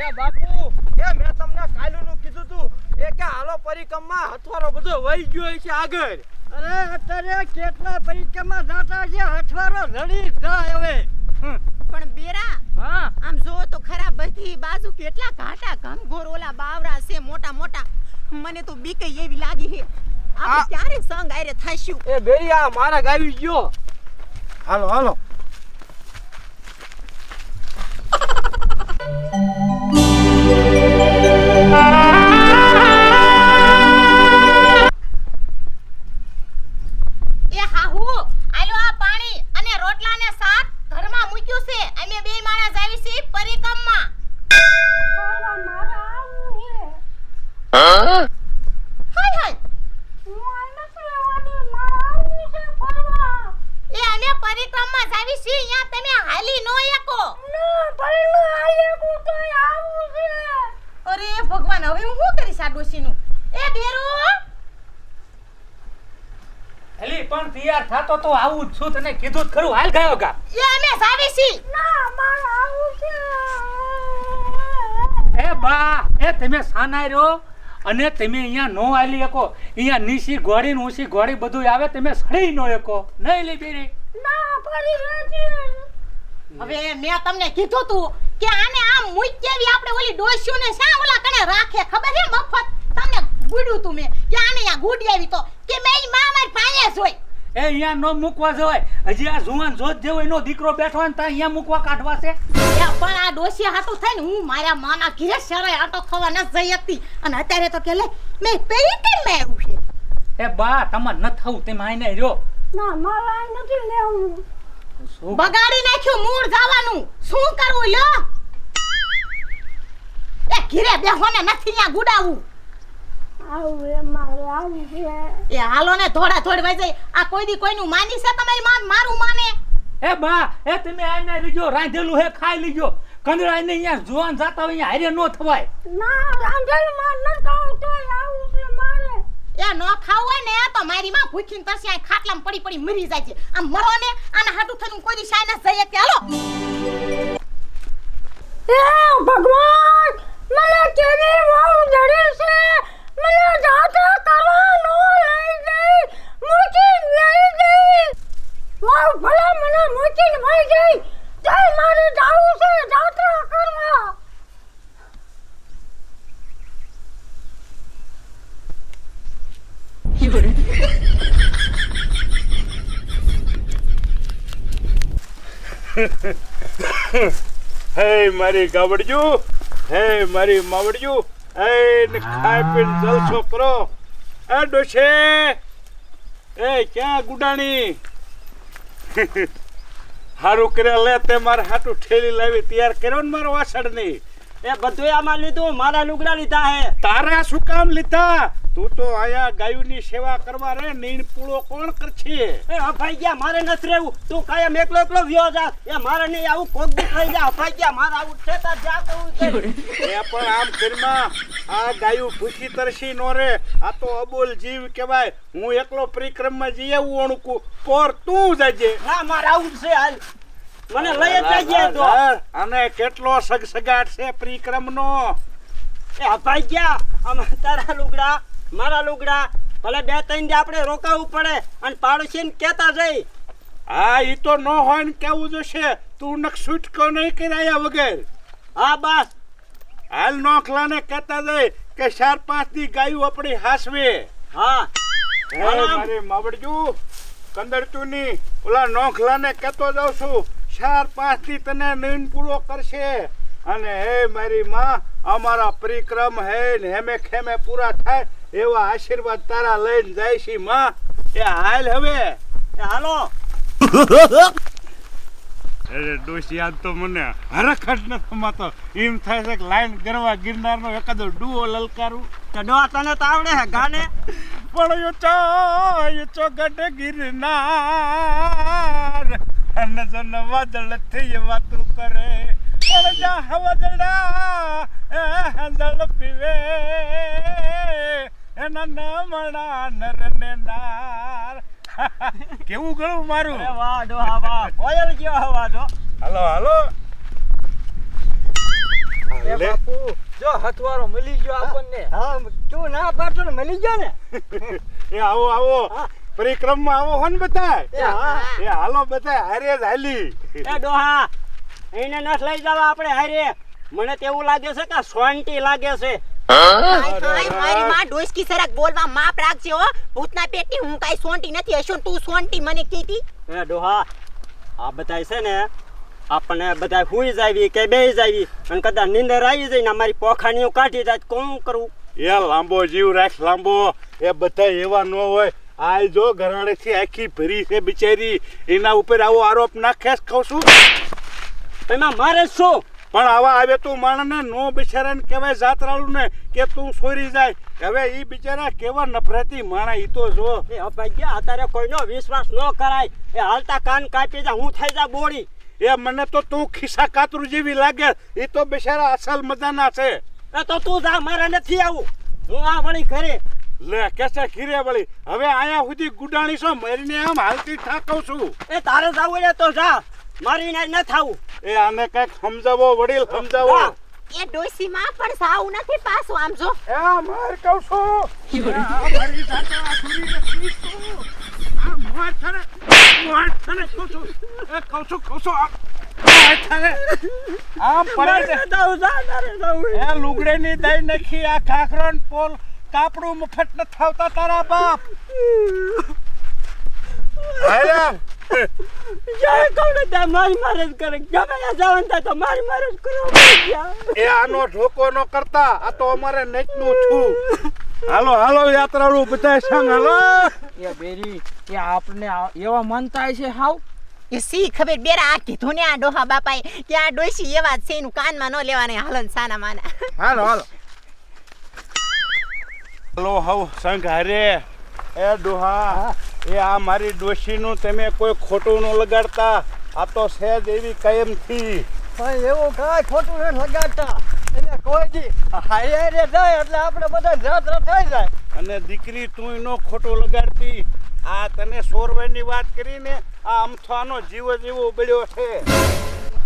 એ બાપુ એ મેં તમને કાલુનું કીધું તું. એ કે હાલો પરિક્રમમાં હથવારો બધો વહી ગયો છે આગળ. અરે અત્યારે કેટલા પરીક્ષામાં જાતા છે? હથવારો રડી જાય હવે. પણ બેરા હા. આમ જો તો ખરા બધી બાજુ કેટલા ઘાટા ઘમઘોર ઓલા બાવરા છે મોટા મોટા. મને તો બીક એવી લાગી છે. આપણે આ- ક્યારે સંગ આરે થઈશું? એ બેરિયા મારા ગાવી ગયો. હાલો હાલો. અમે જાવી છે અહીંયા તમે હાલી નો એકો અરે ભગવાન હવે હું શું કરીશ આ ડોશીનું? એ બેરો! એલી પણ તૈયાર થાતો તો આવું જ છું તને કીધું જ ખરું. હાલ ગયો કા એ અમે જાવી છીએ. એ બા એ તમે સાના રહ્યો અને તમે અહીંયા નો આલી શકો. અહીંયા નીસી ઘોડી ને ઊંચી ઘોડી બધું આવે તમે સડી નો શકો. નહીં લે બેરી. હવે મેં તમને કીધું તું કે આને આમ મૂઈ કેવી આપણે ઓલી ડોસ્યું ને શા ઓલા કણે રાખે? ખબર હે મફત? તમને ગુડ્યું તું મેં કે આને અહીંયા ગુડી તો. કે મેં માં મારી પાસે જોઈ. એ અહીંયા નો મૂકવા જવાય. હજી આ જુવાન જોત જેવો એનો દીકરો બેઠો હોય ને ત્યાં અહીંયા મૂકવા કાઢવા છે. પણ આ ડોસી હાટું ને હું મારા માના ઘીરે શરાય આટો ખાવા ન જઈ હતી. અને અત્યારે તો કે લે મેં પેરી મેં આવ્યું છે? એ બા તમાર ન થવું તમે આઈને રહ્યો. શું? બગાડી નાખ્યું મૂળ જવાનું. શું કરવું લ્યો? એ ઘીરે બેહો ને નથી અહીંયા ગુડાવું. એ હાલો ને થોડા થોડી ભાઈ જાય. આ કોઈ દી કોઈનું માની છે તમારી માન મારું માને. એ બા એ તમે આને લીજો રાંધેલું હે ખાઈ લીજો કંદરા આઈને અહીંયા જુવાન જાતા હોય અહીંયા હારે નો થવાય. એ ન ખાવું હોય ને તો મારી માં ભૂખીને તરસી આ ખાટલામાં પડી પડી મરી જાય છે. આમ મરો ને, આના હાટું થઈને કોઈ દી શાય ના જઈએ કે. હાલો. ભગવાન, મને કેવી વાવ જડી છે? મને જાતા કરવાનો લઈ જઈ મૂકી લઈ જઈ વાવ ભલે મને મૂકીને ગઈ. જઈ મારે જાવું છે જાત્રા કરવા હે મારી ગાવડજુ, હે મારી માવડજુ, હે ને ખાઈ પીને જલસો કરો એ ડોશે એ, ક્યાં ગુડાણી? હારું કર્યા લે, તે મારે હાટું ઠેલી લાવી તૈયાર કર્યો ને મારો વાસણની એ બધું આમાં લીધું, મારા લુગડા લીધા હે. તારા શું કામ લીધા? તું તો આયા ગાયુની સેવા કરવા રે નીણ પૂળો કોણ કરશે? એ અફાઈ ગયા મારે નથી રહેવું. તું કાયમ એકલો એકલો વ્યો જા. એ મારે નહીં આવું કોક થઈ જા. અફાઈ ગયા મારે આવું છે તાર જા કરવું એ પણ આમ ફિરમાં આ ગાયું ભૂખી તરસી નો રે. આ તો અબોલ જીવ કહેવાય. હું એકલો પરિક્રમમાં જઈએ હું અણકું. પોર તું જજે ના મારે આવું છે હાલ. મને લઈ જ જઈએ તો. અને કેટલો સગસગાટ છે પરિક્રમનો? એ અફાઈ ગયા આમ તારા લુગડા મારા લુગડા ભલે બે ત્રણ દી આપણે રોકાવું પડે અને પાડોશીને કહેતા જઈ. હા ઈ તો ન હોય ને કેવું જોશે? તું નક છૂટકો નહીં કરાયા વગર. હા બસ. હાલ નોખલાને કહેતા જઈ કે ચાર પાંચ દી ગાયું આપણી હાસવે. હા. મારી માવડજુ કંદરતુની ઓલા નોખલાને કહેતો જાઉં છું ચાર પાંચથી તને નીન પૂરો કરશે. અને હે મારી માં અમારા પરિક્રમ હે ને હેમે ખેમે પૂરા થાય એવા આશીર્વાદ તારા લઈને જાય છે માં. એ હાલ હવે. એ હાલો. અરે ડોશી આજ તો મને હરખટ ન થમાતો એમ થાય છે કે લાઈન ગરવા ગિરનારનો એકાદો ડુઓ લલકારું. તો ડોવા તને તો આવડે હે ગાને? પણ ઊંચો ઊંચો ગઢ ગિરનાર. અને જન વાદળ થઈ વાતું કરે. પણ જા હવદડા એ હંદળ પીવે. નામણા નર નાર. કેવું ગળું મારું? અરે વાહ વાહ. કોયલ ગયો હવા જો. હાલો હાલો. અરે. બાપુ જો હથવારો મળી ગયો આપણને. હા તું ના પાડતો ને મળી ગયો ને? એ આવો આવો. પરિક્રમમાં આવો હો ને એ હા હાલો બધાય હારે જ હાલી. એ ડોહા એને નસ લઈ જવા આપણે હારે. મને તેવું લાગે છે કે સોન્ટી લાગે છે. હાય હાય મારી માં ડોસકી સરક બોલવા માપ રાખજે હો. ભૂતના પેટની હું કાઈ સોંટી નથી હશું તું સોંટી મને કીધી. એ ડોહા આ બધાય છે ને આપણને બધા હુઈ જાવી કે બેહી જાવી અને કદાચ નીંદર આવી જાય ને અમારી પોખાણીઓ કાઢી જાય કોણ કરવું એ લાંબો જીવ રાખ લાંબો. એ બધા એવા ન હોય. આ જો ઘરાણેથી આખી ભરી છે બિચારી. એના ઉપર આવો આરોપ નાખે કહું છું. એમાં મારે શું? પણ આવા આવે તું માણસને નો બિચારાને કહેવાય જાતરાળું ને કે તું સોરી જાય. હવે એ બિચારા કેવા નફરતી માણા ઈ તો જો. એ અભાગ્યા અત્યારે કોઈનો વિશ્વાસ ન કરાય. એ હાલતા કાન કાપી જા હું થઈ જા બોડી. એ મને તો તું ખિસ્સા કાતરું જેવી લાગે. એ તો બિચારા અસલ મજાના છે. એ તો તું જા મારે નથી આવું. હું આ વળી ઘરે. લે કેસે ખીરે વળી? હવે આયા સુધી ગુડાણી છો મરીને આમ હાલતી ઠાકવ છું એ તારે જાવું એ તો જા. મારી ને ન થાવું એ આને કંઈક સમજાવો વડીલ સમજાવો. એ ડોસી માં પણ સાવ નથી પાછું આમ જો એ માર કહું છું આ મારી સાથે આ છોરીને પીસતો. આ મોં છે ને, મોં છે ને કહું છું. એ કહું છું, કહું છું, આ છે ને. મારે. ન દઈ નાખી આ ને પોલ કાપડું મફત ન થાવતા તારા બાપ આયા. જાય કહું ને ત્યાં મારી મારે જ કરે. ગમે ત્યાં જવાનું થાય તો મારી મારે જ કરો એ આનો ઢોકો ન કરતા. આ તો અમારે નેચનું છું. હાલો હાલો યાત્રાળુ બધા સંગ હાલો. એ બેરી એ આપને એવા માનતા છે હાવ? એ સી ખબર બેરા આ કીધું ને આ ડોહા બાપાએ કે આ ડોસી એવા છે એનું કાનમાં ન લેવાને હાલન સાના માના. હાલો હાલો. હાલો હવ સંઘ હારે. એ ડોહા એ આ મારી ડોશીનું તમે કોઈ ખોટું ન લગાડતા. આ તો સહેજ એવી કાયમથી. પણ એવું કાંઈ ખોટું નથી લગાડતા. એને કોઈ દી હારે જાય એટલે આપણે બધા જાત થઈ જાય. અને દીકરી તું નો ખોટું લગાડતી. આ તને સોરવાની વાત કરીને આ અમથાનો જીવ જીવો બળ્યો છે.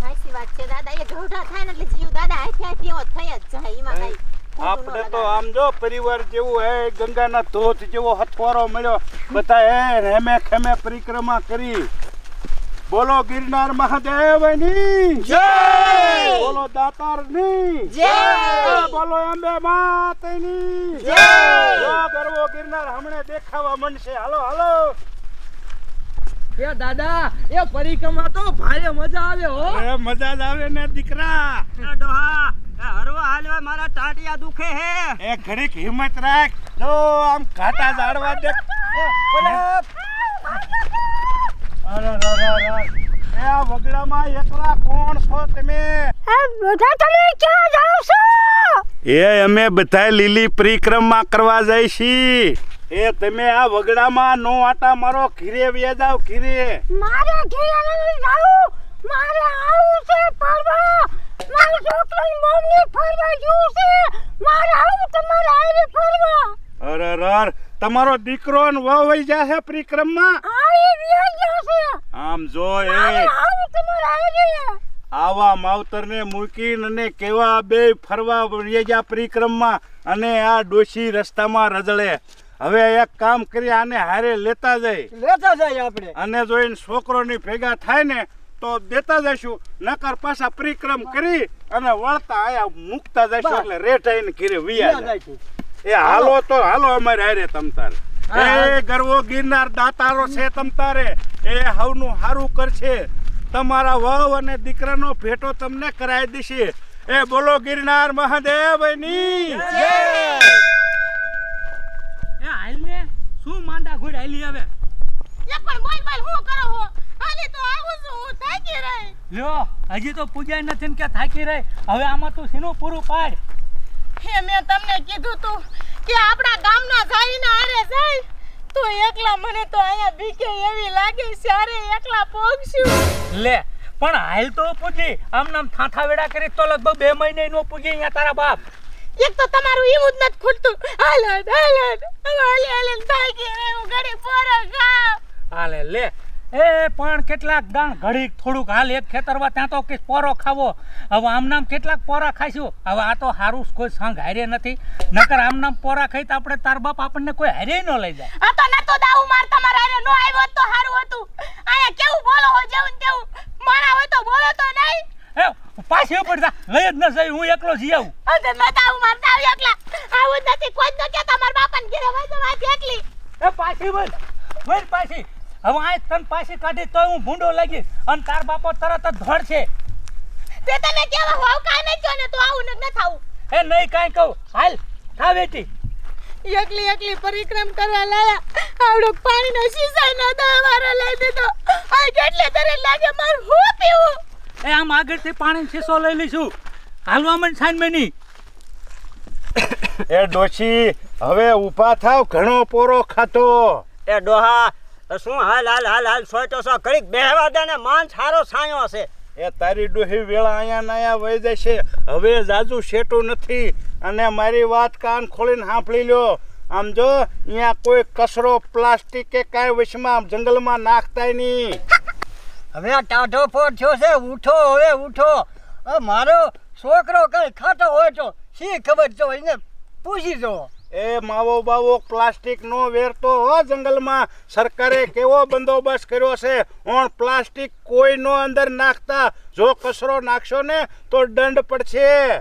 હાચી વાત છે દાદા. એ ઢોઢા થાય ને એટલે જીવ દાદા હાથે હાથે એવો થઈ જ જાય. એમાં કઈ આપણે તો. આમ જો પરિવાર જેવું હે ગંગાના ધોધ જેવો હથવારો મળ્યો બધા હે હેમે ખેમે પરિક્રમા કરી બોલો ગિરનાર મહાદેવની જય! બોલો દાતારની જય! બોલો અંબે માતની જય! જો ગરવો ગિરનાર હમણે દેખાવા મંડશે હાલો હાલો એ દાદા એ પરિક્રમા તો ભારે મજા આવે હો મજા જ આવે ને દીકરા ડોહા હરવા હાલવા મારા ટાટિયા દુખે હે. એ ઘડીક હિંમત રાખ. જો આમ ઘાટા ઝાડવા દેખ એ, અરે, અરે, અરે, અરે. એ આ વગડામાં એકલા કોણ છો તમે? એ બધા તમે ક્યાં જાઓ છો? એ અમે બધા લીલી પરિક્રમા કરવા જાય છી. એ તમે આ વગડામાં નો આટા મારો ઘીરે વેજાવ જાવ ઘીરે. મારે ઘેરે નથી જાવું. મારે આવું છે ફરવા મારા છોકરાની મમ્મી ફરવા ગયું છે. મારે આવું તમારે હારે ફરવા. અરે અરે તમારો દીકરો ને વહુ વહી જાશે પરિક્રમમાં? આમ જો એ. આવું તમારે હારે. આવા માવતરને મૂકીને અને કેવા બે ફરવા વળિયા પરિક્રમમાં અને આ ડોશી રસ્તામાં રજળે હવે એક કામ કરી આને હારે લેતા જાય લેતા જાય આપણે. અને જોઈને છોકરોની ભેગા થાય ને તો દેતા જઈશું. નકર પાછા પરિક્રમ કરી અને વળતા આયા મૂકતા જઈશું એટલે એટલે આઈને ઘીરે વિયા. એ હાલો. તો હાલો અમારે હારે તમ તારે. એ ગરવો ગિરનાર દાતારો છે તમ તારે. એ હવનું હારું કરશે. તમારા વહુ અને દીકરાનો ભેટો તમને કરાવી દેશે. એ બોલો ગિરનાર મહાદેવની. એ હાલ શું માંદા ઘોડ હાલી આવે? એ પણ બોલ બોલ હું કરો હો? હાલી તો આવું છું હું થાકી રહી. લ્યો હજી તો પૂજા નથી ને કે થાકી રહી? હવે આમાં તું સીનું પૂરું પાડ? હે મેં તમને કીધું તું કે આપણા ગામના જાઈને આરે જાય. તો એકલા મને તો અહીંયા બીકે એવી લાગે સારે એકલા પોગશું. લે પણ હાલ તો પૂજી. આમ નામ થાથા વેડા કરી તો લગભગ બે મહિને નો પૂજી અહીંયા તારા બાપ. એક તો તમારું એવું જ નથી ખૂટતું. હાલ હાલ હાલ હાલી. હાલી થાકી રહી હું ઘડી પર ખાવ. હાલે લે. એ પણ કેટલાક દાણ ઘડીક થોડુંક હાલ એક ખેતરમાં ત્યાં તો કે પોરો ખાવો. હવે આમ નામ કેટલાક પોરા ખાઈશું? હવે આ તો સારું કોઈ સંઘ હારે નથી. નકર આમ નામ પોરા ખાઈ તો આપણે તાર બાપ આપણને કોઈ હારે ન લઈ જાય. આ તો નતો દાવ માર તમારા હારે નો આવ્યો તો સારું હતું. આયા કેવું બોલો હો જેવું ને તેવું. મારા હોય તો બોલો તો નહીં. એ પાછી ઉપર જા. લઈ જ ન જઈ હું એકલો જઈ આવું. અરે નતા આવું મારતા આવી એકલા. આવું નથી. કોઈ ન કે મારા બાપાને ઘરે હોય તો વાત એકલી એ પાછી બોલ. બોલ પાછી. હવે આ તન પાછી કાઢી તોય હું ભૂંડો લાગી અને તાર બાપો તરત જ ધોડશે તે તને કેવા હોવ કાઈ નહીં થયો ને તો આવું ન થાવું. એ નહીં કાંઈ કહું. હાલ થા બેટી એકલી એકલી પરિક્રમ કરવા લાયા. આવડો પાણીનો શીશા ન દવારો લઈ દીધો. આ કેટલે તરે લાગે માર હું પીવું? એ આમ આગળથી પાણી શીશો લઈ લઈશું. હાલવા મન સાઈન મેની. એ ડોશી હવે ઊભા થાવ ઘણો પોરો ખાતો એ ડોહા તો શું હાલ હાલ હાલ હાલ સોયટો સો કરી બેહવા દે ને માન સારો સાયો હશે. એ તારી ડોહી વેળા અહીંયા નયા વહી જશે. હવે જાજુ શેટું નથી. અને મારી વાત કાન ખોલીને સાંભળી લ્યો. આમ જો અહીંયા કોઈ કચરો પ્લાસ્ટિક કે કાંઈ વિશમાં જંગલમાં નાખતાય નહીં. હવે આ ટાઢો ફોટ થયો છે ઉઠો હવે ઉઠો. મારો છોકરો કઈ ખાતો હોય તો શી ખબર જો એને પૂછી જો એ માવો બાવો પ્લાસ્ટિક નો વેરતો હો જંગલમાં. સરકારે કેવો બંદોબસ્ત કર્યો છે? ઓણ પ્લાસ્ટિક કોઈ નો અંદર નાખતા જો કચરો નાખશો ને તો દંડ પડશે.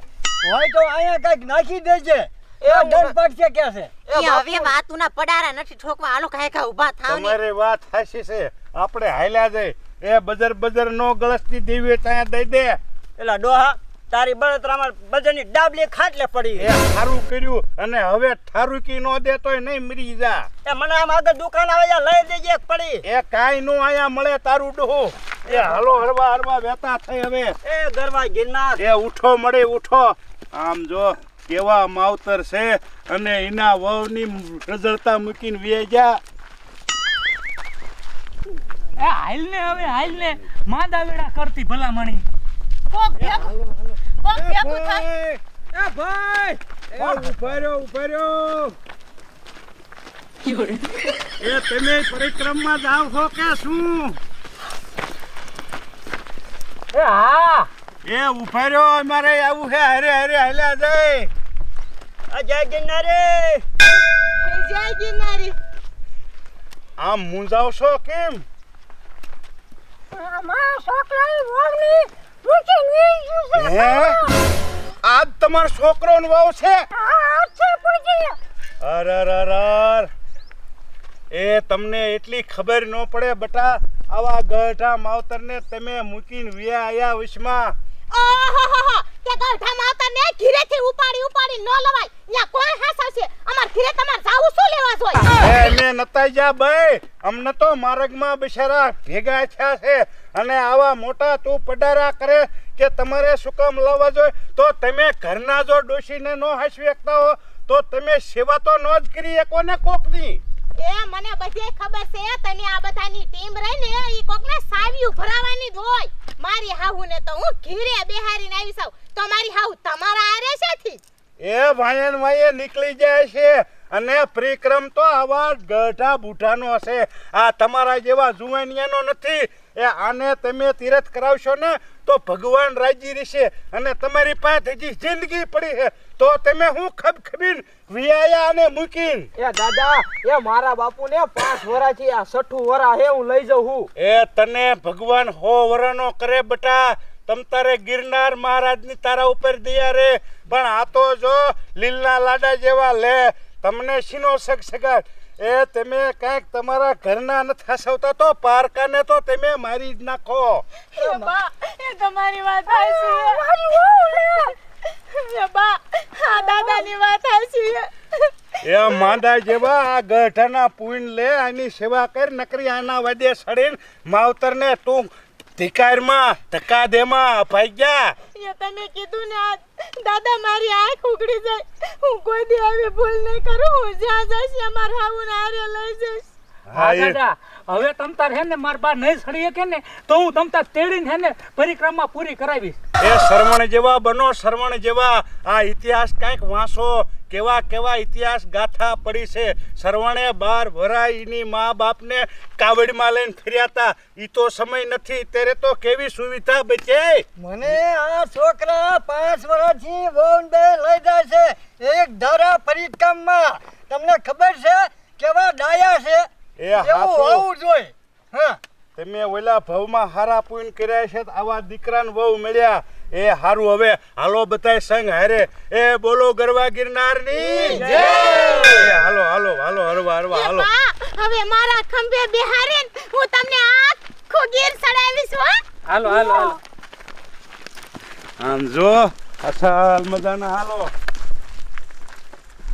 હોય તો અહીંયા કંઈક નાખી દેજે. એ ડર પડશે કે છે હવે વાતુના પડારા નથી ઠોકવા. હાલો કાંઈ કાંઈ ઊભા થાવ તમારી વાત સાચી છે. આપણે હાલ્યા જઈ. એ બજર બજર નો ગળસતી દેવી ત્યાં દઈ દે. એલા ડોહા તારી બળતરામાં બજારની ડાબલી ખાટલે પડી એ થારું કર્યું અને હવે થારું કી નો દે તોય નહીં મરી જા. એ મને આમ આગળ દુકાન આવે યા લઈ દેજે એક પડી. એ કાઈ નું આયા મળે તારું ડો એ હાલો હરવા હરવા વેતા થઈ હવે. એ ગરવા ગિરનાર. એ ઉઠો મળે ઉઠો. આમ જો કેવા માવતર છે અને એના વહુની નજરતા મૂકીને વે જા. એ હાલ ને હવે હાલ ને માંદા વેડા કરતી ભલામણી. કોક કોક ભેગું થાય. એ ભાઈ! એ ઊભા રહ્યો ઊભા રહ્યો. એ તમે પરિક્રમમાં જાવ છો કે શું? એ હા. એ ઊભા રહ્યો અમારે આવું છે હરે હરે હાલ્યા જાય. આ જય ગિરનારે. જય ગિરનારી. આમ મૂંઝાવશો કેમ? અમારા છોકરાની વહુની મૂકીને વહી ગયું છે હે? આજ તમારો છોકરો નો વાવ છે અર છે એ તમને એટલી ખબર ન પડે બટા આવા ગઢા માવતરને તમે મૂકીને વ્યા આયા વિશમાં. ઓહોહોહો, તે ગઢામાં માવતા ને ઘીરેથી ઉપાડી ઉપાડી ન લવાય. ન્યા કોણ હાસાવશે અમાર ઘીરે તમાર જાવું શું લેવા જોય એ મેં નતા જા ભાઈ અમને તો માર્ગમાં બિચારા ભેગા થયા છે. અને આવા મોટા તું પડારા કરે કે તમારે શું કામ લાવવા જોઈએ, તો તમે ઘરના જો ડોશીને નો હાસવી શકતા હો, તો તમે સેવા તો નો જ કરી શકો ને કોકની. એ મને બધે ખબર છે, તને આ બધાની ટીમ રહી ને ઈ કોકને સાવ્યું ભરાવાની જ હોય. મારી હાહુ ને તો હું ઘીરે બેહારીને આવી સાવ તો મારી હાહુ તમારા આરે શેથી? એ ભાયન ભાઈએ નીકળી જાય છે અને પરિક્રમ તો આવા ગઢા બુઢાનો હશે. આ તમારા જેવા જુવાનિયાનો નથી. એ આને તમે તીરથ કરાવશો ને તો ભગવાન રાજી રહેશે અને તમારી પાસે હજી જિંદગી પડી છે. તો તમે હું ખબ ખબીન વિયાયા અને મૂકીન? એ દાદા એ મારા બાપુને પાંચ વરાથી આ છઠ્ઠું વરા હે હું લઈ જાઉં હું. એ તને ભગવાન હો વરાનો કરે બટા તમ તારે ગિરનાર મહારાજની તારા ઉપર દયા રે. પણ આ તો જો લીલના લાડા જેવા લે તમને શીનો સગ સગાડ એ તમે કાંઈક તમારા ઘરના નથી હસવતા તો પારકાને તો તમે મારી જ નાખો. એ બા એ તમારી વાત હાચી મારી વહુ લે. છે દાદાની વાત એ માંદા જેવા આ ગઢાના પૂન લે આની સેવા કર નકરી આના વડે સડીને માવતરને તું ધીકારમાં ધક્કા દેમાં ભાગ્યા એ તમે કીધું ને આ દાદા મારી આંખ ઉગડી જાય. હું કોઈ દી આવી ભૂલ નહીં કરું હું જ્યાં જઈશ અમાર હાવું આરે લઈ જઈશ. હા દાદા હવે તમ તાર હે ને માર બા નહીં સડી કે ને તો હું તમતાર તેડીને હે ને પરિક્રમા પૂરી કરાવીશ. એ શરવણ જેવા બનો શરમણ જેવા. આ ઇતિહાસ કાંઈક વાંચો કેવા કેવા ઇતિહાસ ગાથા પડી છે. સરવણે બાર વરાઈની મા બાપને કાવડીમાં લઈને ફર્યા હતા ઈ તો સમય નથી ત્યારે તો કેવી સુવિધા બચે? મને આ છોકરા પાંચ વર્ષથી વહુન બે લઈ જાય છે એક ધારા પરિક્રમમાં. તમને ખબર છે કેવા ડાયા છે? એ હાથો. જોઈ હા. તમે ઓલા ભવમાં હારા પૂન કર્યા છે આવા દીકરાને બહુ મળ્યા. એ હારું હવે હાલો બધાય સંગ હારે. એ બોલો ગરવા ગિરનારની. જય. એ હાલો હાલો હાલો હરવા હરવા હાલો. હવે મારા ખંભે બેહારીને હું તમને આખો ગીર સડાવીશ હો. હાલો હાલો હાલો. આમ જો અસલ મજાના હાલો.